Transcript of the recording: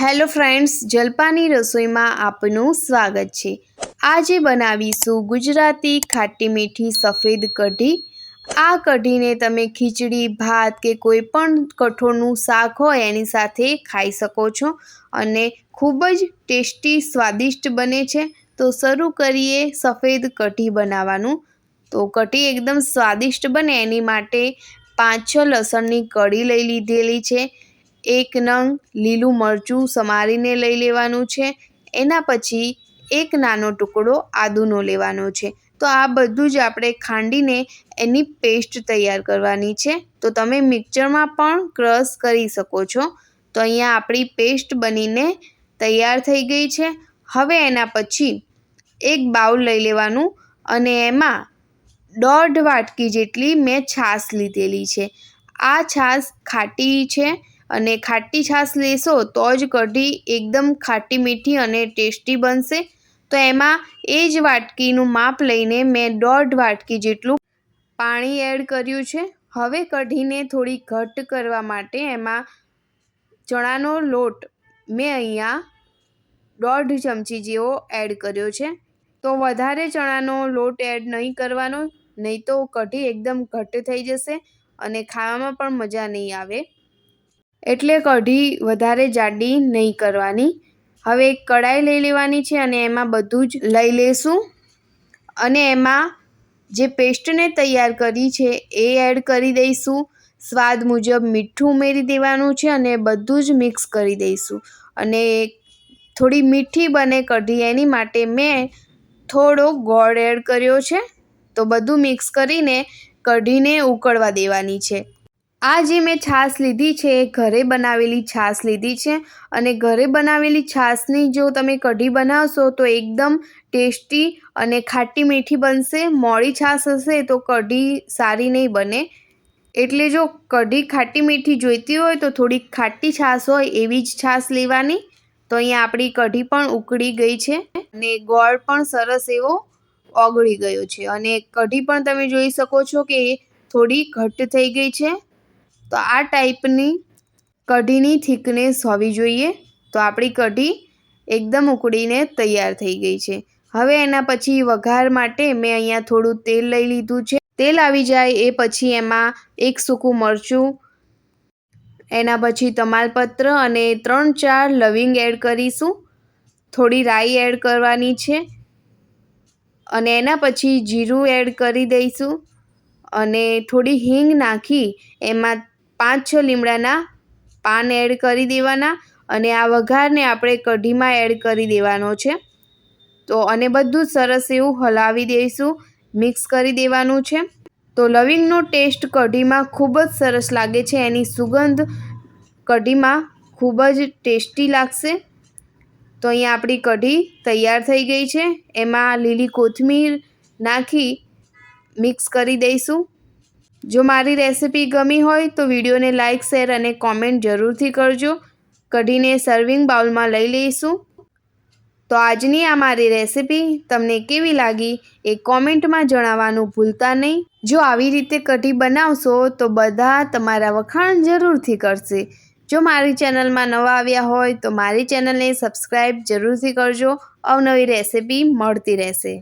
Hello friends, જલપાની રસોઈમાં આપનું સ્વાગત છે. આજે બનાવીશું ગુજરાતી ખાટી મીઠી સફેદ કઢી. આ કઢીને તમે ખીચડી, ભાત કે કોઈ પણ કઠોળનું શાક હોય એની સાથે ખાઈ શકો છો અને ખૂબ જ ટેસ્ટી, સ્વાદિષ્ટ બને છે. તો શરૂ કરીએ સફેદ કઢી બનાવવાનું. તો કઢી એકદમ સ્વાદિષ્ટ બને એની માટે પાંચ છ લસણની કઢી લઈ લીધેલી છે. એક નંગ લીલું મરચું સમારીને લઈ લેવાનું છે. એના પછી એક નાનો ટુકડો આદુનો લેવાનો છે. તો આ બધું જ આપણે ખાંડીને એની પેસ્ટ તૈયાર કરવાની છે. તો તમે મિક્સરમાં પણ ક્રશ કરી શકો છો. તો અહીંયા આપણી પેસ્ટ બનીને તૈયાર થઈ ગઈ છે. હવે એના પછી એક બાઉલ લઈ લેવાનું અને એમાં દોઢ વાટકી જેટલી મેં છાશ લીધેલી છે. આ છાશ ખાટી છે. અને ખાટી છાશ લેશો તો જ કઢી એકદમ ખાટી મીઠી અને ટેસ્ટી બનશે. તો એમાં એ જ વાટકીનું માપ લઈને મેં દોઢ વાટકી જેટલું પાણી એડ કર્યું છે. હવે કઢીને થોડી ઘટ્ટ કરવા માટે એમાં ચણાનો લોટ મેં અહીંયા દોઢ ચમચી જેવો એડ કર્યો છે. તો વધારે ચણાનો લોટ એડ નહીં કરવાનો, નહીં તો કઢી એકદમ ઘટ્ટ થઈ જશે અને ખાવામાં પણ મજા નહીં આવે. એટલે કઢી વધારે જાડી નહીં કરવાની. હવે એક કડાઈ લઈ લેવાની છે અને એમાં બધું જ લઈ લેશું. અને એમાં જે પેસ્ટને તૈયાર કરી છે એ એડ કરી દઈશું. સ્વાદ મુજબ મીઠું ઉમેરી દેવાનું છે અને બધું જ મિક્સ કરી દઈશું. અને થોડી મીઠી બને કઢી એની માટે મેં થોડો ગોળ એડ કર્યો છે. તો બધું મિક્સ કરીને કઢીને ઉકળવા દેવાની છે. આ જે મેં છાશ લીધી છે, એ ઘરે બનાવેલી છાશ લીધી છે અને ઘરે બનાવેલી છાશની જો તમે કઢી બનાવશો તો એકદમ ટેસ્ટી અને ખાટી મીઠી બનશે. મોડી છાશ હશે તો કઢી સારી નહીં બને. એટલે જો કઢી ખાટી મીઠી જોઈતી હોય તો થોડીક ખાટી છાશ હોય એવી જ છાશ લેવાની. તો અહીંયા આપણી કઢી પણ ઉકળી ગઈ છે અને ગોળ પણ સરસ એવો ઓગળી ગયો છે. અને કઢી પણ તમે જોઈ શકો છો કે થોડી ઘટ્ટ થઈ ગઈ છે. તો આ ટાઈપની કઢીની થિકનેસ હોવી જોઈએ. તો આપણી કઢી એકદમ ઉકળીને તૈયાર થઈ ગઈ છે. હવે એના પછી વઘાર માટે મેં અહીંયા થોડું તેલ લઈ લીધું છે. તેલ આવી જાય એ પછી એમાં એક સૂકું મરચું, એના પછી તમાલપત્ર અને ત્રણ ચાર લવિંગ એડ કરીશું. થોડી રાઈ એડ કરવાની છે. અને એના પછી જીરું એડ કરી દઈશું. અને થોડી હિંગ નાખી એમાં પાંચ છ લીમડાના પાન એડ કરી દેવાના અને આ વઘારને આપણે કઢીમાં એડ કરી દેવાનો છે. તો અને બધું સરસ એવું હલાવી દઈશું, મિક્સ કરી દેવાનું છે. તો લવિંગનો ટેસ્ટ કઢીમાં ખૂબ જ સરસ લાગે છે, એની સુગંધ કઢીમાં ખૂબ જ ટેસ્ટી લાગશે. તો અહીંયા આપણી કઢી તૈયાર થઈ ગઈ છે, એમાં લીલી કોથમીર નાખી મિક્સ કરી દઈશું. જો મારી રેસિપી ગમી હોય તો વિડીયોને લાઇક શેર અને કોમેન્ટ જરૂરથી કરજો. કઢીને સર્વિંગ બાઉલમાં લઈ લઈશું. તો આજની આ મારી રેસિપી તમને કેવી લાગી એ કોમેન્ટમાં જણાવવાનું ભૂલતા નહીં. જો આવી રીતે કઢી બનાવશો તો બધા તમારા વખાણ જરૂરથી કરશે. જો મારી ચેનલમાં નવા આવ્યા હોય તો મારી ચેનલને સબસ્ક્રાઈબ જરૂરથી કરજો. અવનવી રેસિપી મળતી રહેશે.